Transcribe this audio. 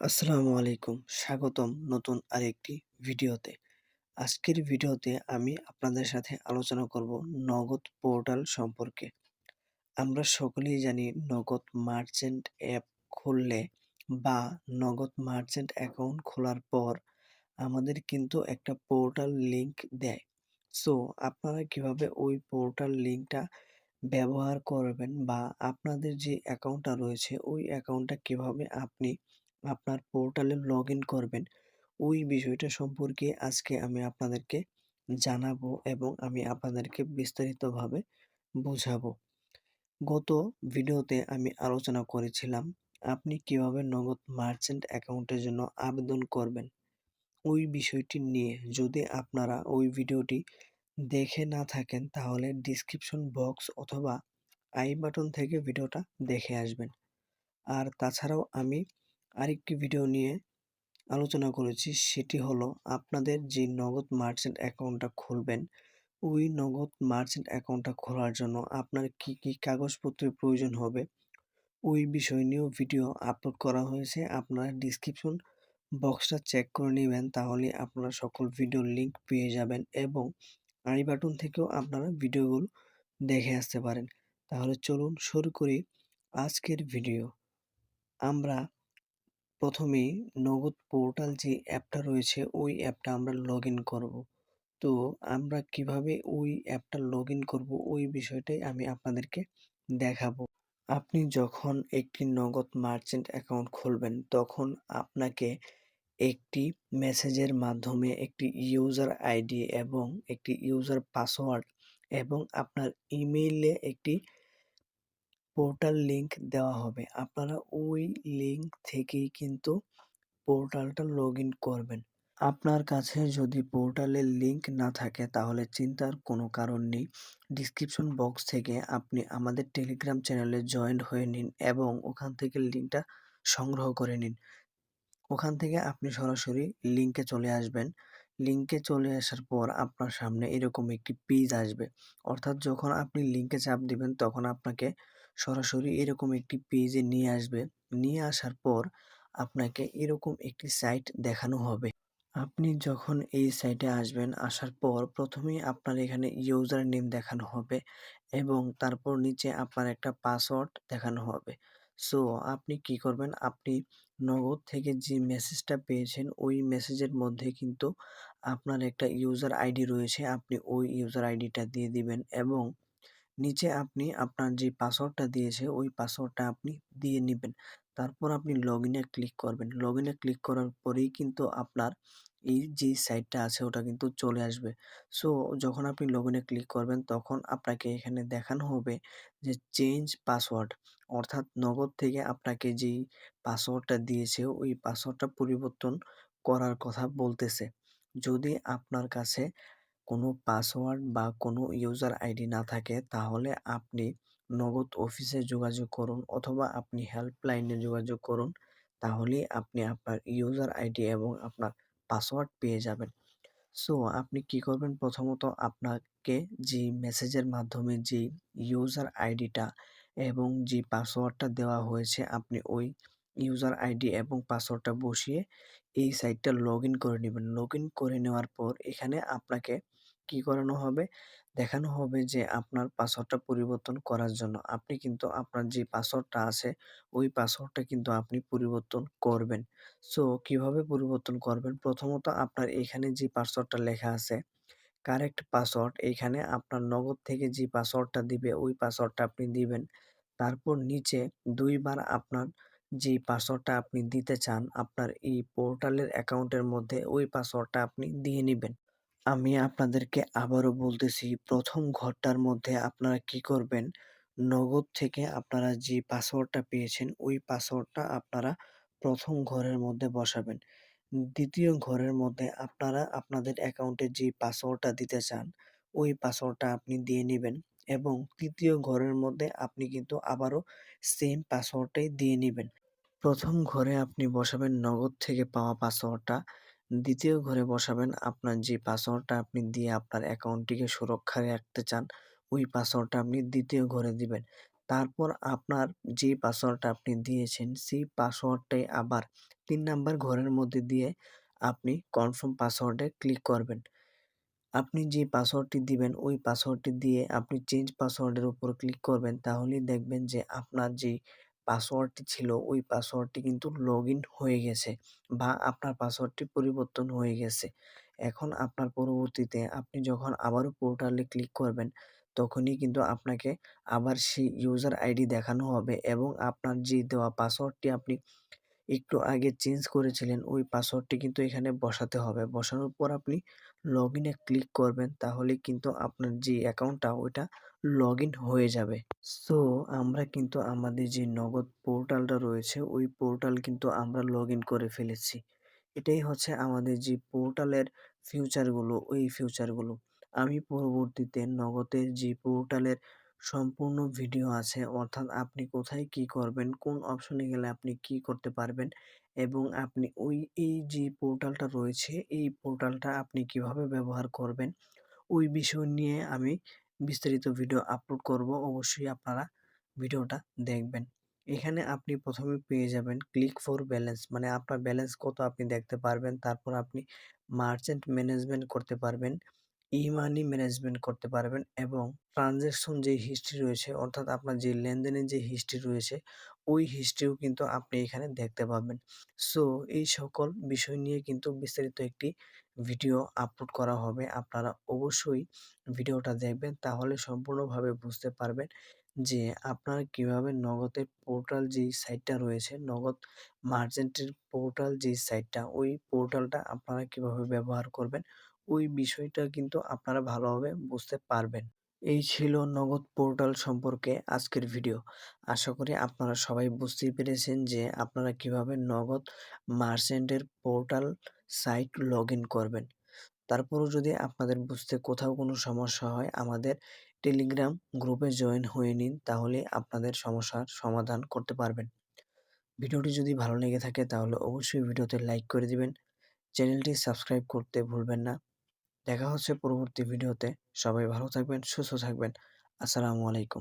আসসালামু আলাইকুম। স্বাগতম নতুন আরেকটি ভিডিওতে। আজকের ভিডিওতে আমি আপনাদের সাথে আলোচনা করব নগদ পোর্টাল সম্পর্কে। আমরা সকলেই জানি নগদ মার্চেন্ট অ্যাপ খুললে বা নগদ মার্চেন্ট অ্যাকাউন্ট খোলার পর আমাদের কিন্তু একটা পোর্টাল লিংক দেয়। সো, আপনারা কীভাবে ওই পোর্টাল লিংকটা ব্যবহার করবেন বা আপনাদের যে অ্যাকাউন্টটা রয়েছে, ওই অ্যাকাউন্টটা কীভাবে আপনি আপনার পোর্টালে লগ ইন করবেন। ওই বিষয়টা সম্পর্কে আজকে আমি আপনাদেরকে জানাব এবং আমি আপনাদেরকে বিস্তারিতভাবে বোঝাবো। গত ভিডিওতে আমি আলোচনা করেছিলাম, আপনি কীভাবে নগদ মার্চেন্ট অ্যাকাউন্টের জন্য আবেদন করবেন। ওই বিষয়টি নিয়ে যদি আপনারা ওই ভিডিওটি দেখে না থাকেন, তাহলে ডিসক্রিপশন বক্স অথবা আই বাটন থেকে ভিডিওটা দেখে আসবেন। আর তাছাড়াও আমি আরেকটি ভিডিও নিয়ে আলোচনা করেছি, সেটি হলো আপনাদের যে নগদ মার্চেন্ট অ্যাকাউন্টটা খুলবেন, ওই নগদ মার্চেন্ট অ্যাকাউন্টটা খোলার জন্য আপনার কি কি কাগজপত্রের প্রয়োজন হবে, ওই বিষয় নিয়েও ভিডিও আপলোড করা হয়েছে। আপনারা ডিসক্রিপশন বক্সটা চেক করে নেবেন, তাহলে আপনারা সকল ভিডিওর লিঙ্ক পেয়ে যাবেন এবং আই বাটন থেকেও আপনারা ভিডিওগুলো দেখে আসতে পারেন। তাহলে চলুন শুরু করি আজকের ভিডিও আমরা প্রথমেই নগদ পোর্টাল যে অ্যাপটা রয়েছে, ওই অ্যাপটা আমরা লগ ইন করব। তো আমরা কীভাবে ওই অ্যাপটা লগ ইন করব, ওই বিষয়টাই আমি আপনাদেরকে দেখাবো। আপনি যখন একটি নগদ মার্চেন্ট অ্যাকাউন্ট খুলবেন, তখন আপনাকে একটি মেসেজের মাধ্যমে একটি ইউজার আইডি এবং একটি ইউজার পাসওয়ার্ড এবং আপনার ইমেইলে একটি পোর্টাল লিংক দেওয়া হবে। আপনারা ওই লিংক থেকেই কিন্তু পোর্টালটা লগ ইন করবেন। আপনার কাছে যদি পোর্টালের লিংক না থাকে, তাহলে চিন্তার কোনো কারণ নেই। ডিসক্রিপশন বক্স থেকে আপনি আমাদের টেলিগ্রাম চ্যানেলে জয়েন্ট হয়ে নিন এবং ওখান থেকে লিঙ্কটা সংগ্রহ করে নিন। ওখান থেকে আপনি সরাসরি লিঙ্কে চলে আসবেন। লিঙ্কে চলে আসার পর আপনার সামনে এরকম একটি পেজ আসবে। অর্থাৎ যখন আপনি লিঙ্কে চাপ দিবেন, তখন আপনাকে সরাসরি এরকম একটি পেজে নিয়ে আসবে। নিয়ে আসার পর আপনাকে এরকম একটি সাইট দেখানো হবে। আপনি যখন এই সাইটে আসবেন, আসার পর প্রথমেই আপনার এখানে ইউজার নেম দেখানো হবে এবং তারপর নিচে আপনার একটা পাসওয়ার্ড দেখানো হবে। সো আপনি কি করবেন? আপনি নগদ থেকে যে মেসেজটা পেয়েছেন, ওই মেসেজের মধ্যে কিন্তু আপনার একটা ইউজার আইডি রয়েছে। আপনি ওই ইউজার আইডিটা দিয়ে দিবেন এবং নিচে আপনি আপনার যে পাসওয়ার্ডটা দিয়েছে, ওই পাসওয়ার্ডটা আপনি দিয়ে নেবেন। তারপর আপনি লগ ইনে ক্লিক করবেন। লগ ইনে ক্লিক করার পরেই কিন্তু আপনার এই যে সাইটটা আছে, ওটা কিন্তু চলে আসবে। সো যখন আপনি লগ ইনে ক্লিক করবেন, তখন আপনাকে এখানে দেখানো হবে যে চেঞ্জ পাসওয়ার্ড অর্থাৎ নগদ থেকে আপনাকে যেই পাসওয়ার্ডটা দিয়েছে, ওই পাসওয়ার্ডটা পরিবর্তন করার কথা বলতেছে। যদি আপনার কাছে কোনো পাসওয়ার্ড বা কোনো ইউজার আইডি না থাকে, তাহলে আপনি নগদ অফিসে যোগাযোগ করুন অথবা আপনি হেল্পলাইনে যোগাযোগ করুন, তাহলেই আপনি আপনার ইউজার আইডি এবং আপনার পাসওয়ার্ড পেয়ে যাবেন। সো, আপনি কি করবেন? প্রথমত আপনাকে যে মেসেজের মাধ্যমে যে ইউজার আইডিটা এবং যে পাসওয়ার্ডটা দেওয়া হয়েছে, আপনি ওই ইউজার আইডি এবং পাসওয়ার্ডটা বসিয়ে এই সাইটটা লগ ইন করে নেবেন। লগ ইন করে নেওয়ার পর এখানে আপনাকে কি করানো হবে? দেখানো হবে যে আপনার পাসওয়ার্ডটা পরিবর্তন করার জন্য। আপনি কিন্তু আপনার যে পাসওয়ার্ডটা আছে, ওই পাসওয়ার্ডটা কিন্তু আপনি পরিবর্তন করবেন। সো, কীভাবে পরিবর্তন করবেন? প্রথমত আপনার এখানে যে পাসওয়ার্ডটা লেখা আছে, কারেক্ট পাসওয়ার্ড, এখানে আপনার নগদ থেকে যে পাসওয়ার্ডটা দিবে, ওই পাসওয়ার্ডটা আপনি দিবেন। তারপর নিচে দুইবার আপনার যে পাসওয়ার্ডটা আপনি দিতে চান, আপনার এই পোর্টালের অ্যাকাউন্টের মধ্যে ওই পাসওয়ার্ডটা আপনি দিয়ে নেবেন। আমি আপনাদেরকে আবারও বলতেছি, প্রথম ঘরটার মধ্যে আপনারা কি করবেন? নগদ থেকে আপনারা যে পাসওয়ার্ডটা পেয়েছেন, ওই পাসওয়ার্ডটা আপনারা প্রথম ঘরের মধ্যে বসাবেন। দ্বিতীয় ঘরের মধ্যে আপনারা আপনাদের অ্যাকাউন্টে যে পাসওয়ার্ডটা দিতে চান, ওই পাসওয়ার্ডটা আপনি দিয়ে নেবেন এবং তৃতীয় ঘরের মধ্যে আপনি কিন্তু আবারও সেম পাসওয়ার্ডটাই দিয়ে নেবেন। প্রথম ঘরে আপনি বসাবেন নগদ থেকে পাওয়া পাসওয়ার্ডটা দ্বিতীয় ঘরে বসাবেন আপনার যে পাসওয়ার্ডটা আপনি দিয়ে আপনার অ্যাকাউন্টটিকে সুরক্ষায় রাখতে চান, ওই পাসওয়ার্ডটা আপনি দ্বিতীয় ঘরে দিবেন। তারপর আপনার যে পাসওয়ার্ডটা আপনি দিয়েছেন, সেই পাসওয়ার্ডটাই আবার তিন নাম্বার ঘরের মধ্যে দিয়ে আপনি কনফার্ম পাসওয়ার্ডে ক্লিক করবেন। আপনি যে পাসওয়ার্ডটি দিবেন, ওই পাসওয়ার্ডটি দিয়ে আপনি চেঞ্জ পাসওয়ার্ডের উপর ক্লিক করবেন, তাহলেই দেখবেন যে আপনার যেই পাসওয়ার্ডটি ছিল, ওই পাসওয়ার্ডটি কিন্তু লগ ইন হয়ে গেছে বা আপনার পাসওয়ার্ডটি পরিবর্তন হয়ে গেছে। এখন আপনার পরবর্তীতে আপনি যখন আবারও পোর্টালে ক্লিক করবেন, তখনই কিন্তু আপনাকে আবার সেই ইউজার আইডি দেখানো হবে এবং আপনার যে দেওয়া পাসওয়ার্ডটি আপনি একটু আগে চেঞ্জ করেছিলেন, ওই পাসওয়ার্ডটি কিন্তু এখানে বসাতে হবে। বসানোর পর আপনি লগ ইনে ক্লিক করবেন, তাহলে কিন্তু আপনার যে অ্যাকাউন্টটা ওইটা লগ হয়ে যাবে। সো আমরা কিন্তু আমাদের যে নগদ পোর্টালটা রয়েছে, ওই পোর্টাল কিন্তু আমরা লগ করে ফেলেছি। এটাই হচ্ছে আমাদের যে পোর্টালের ফিউচারগুলো ওই ফিউচারগুলো আমি পরবর্তীতে নগদের যে পোর্টালের সম্পূর্ণ ভিডিও আছে। অর্থাৎ আপনি কোথায় কি করবেন, কোন অপশনে গেলে আপনি কি করতে পারবেন এবং আপনি ওই, এই যে পোর্টালটা রয়েছে, এই পোর্টালটা আপনি কীভাবে ব্যবহার করবেন, ওই বিষয় নিয়ে আমি বিস্তারিত ভিডিও আপলোড করব। অবশ্যই আপনারা ভিডিওটা দেখবেন। এখানে আপনি প্রথমে পেয়ে যাবেন ক্লিক ফর ব্যালেন্স মানে আপনার ব্যালেন্স কত আপনি দেখতে পারবেন, তারপর আপনি মার্চেন্ট ম্যানেজমেন্ট করতে পারবেন। ই মানি ম্যানেজমেন্ট করতে পারবেন এবং ট্রানজ্যাকশন যে হিস্ট্রি রয়েছে, অর্থাৎ আপনার যে লেনদেনের যে হিস্ট্রি রয়েছে, ওই হিস্ট্রিও কিন্তু আপনি এখানে দেখতে পাবেন সো এই সকল বিষয় নিয়ে কিন্তু বিস্তারিত একটি ভিডিও আপলোড করা হবে। আপনারা অবশ্যই ভিডিওটা দেখবেন, তাহলে সম্পূর্ণভাবে বুঝতে পারবেন যে আপনারা কীভাবে নগদের পোর্টাল যেই সাইটটা রয়েছে, নগদ মার্চেন্টের পোর্টাল যেই সাইটটা ওই পোর্টালটা আপনারা কীভাবে ব্যবহার করবেন ওই বিষয়টা কিন্তু আপনারা ভালোভাবে বুঝতে পারবেন। এই ছিল নগদ পোর্টাল সম্পর্কে আজকের ভিডিও। আশা করি আপনারা সবাই বুঝতেই পেরেছেন যে আপনারা কীভাবে নগদ মার্চেন্টের পোর্টাল সাইট লগ করবেন। তারপরও যদি আপনাদের বুঝতে কোথাও কোনো সমস্যা হয়, আমাদের টেলিগ্রাম গ্রুপে জয়েন হয়ে নিন, তাহলে আপনাদের সমস্যার সমাধান করতে পারবেন। ভিডিওটি যদি ভালো লেগে থাকে, তাহলে অবশ্যই ভিডিওতে লাইক করে দিবেন। চ্যানেলটি সাবস্ক্রাইব করতে ভুলবেন না। দেখা হচ্ছে পরবর্তী ভিডিওতে। সবাই ভালো থাকবেন সুস্থ থাকবেন। আসসালামু আলাইকুম।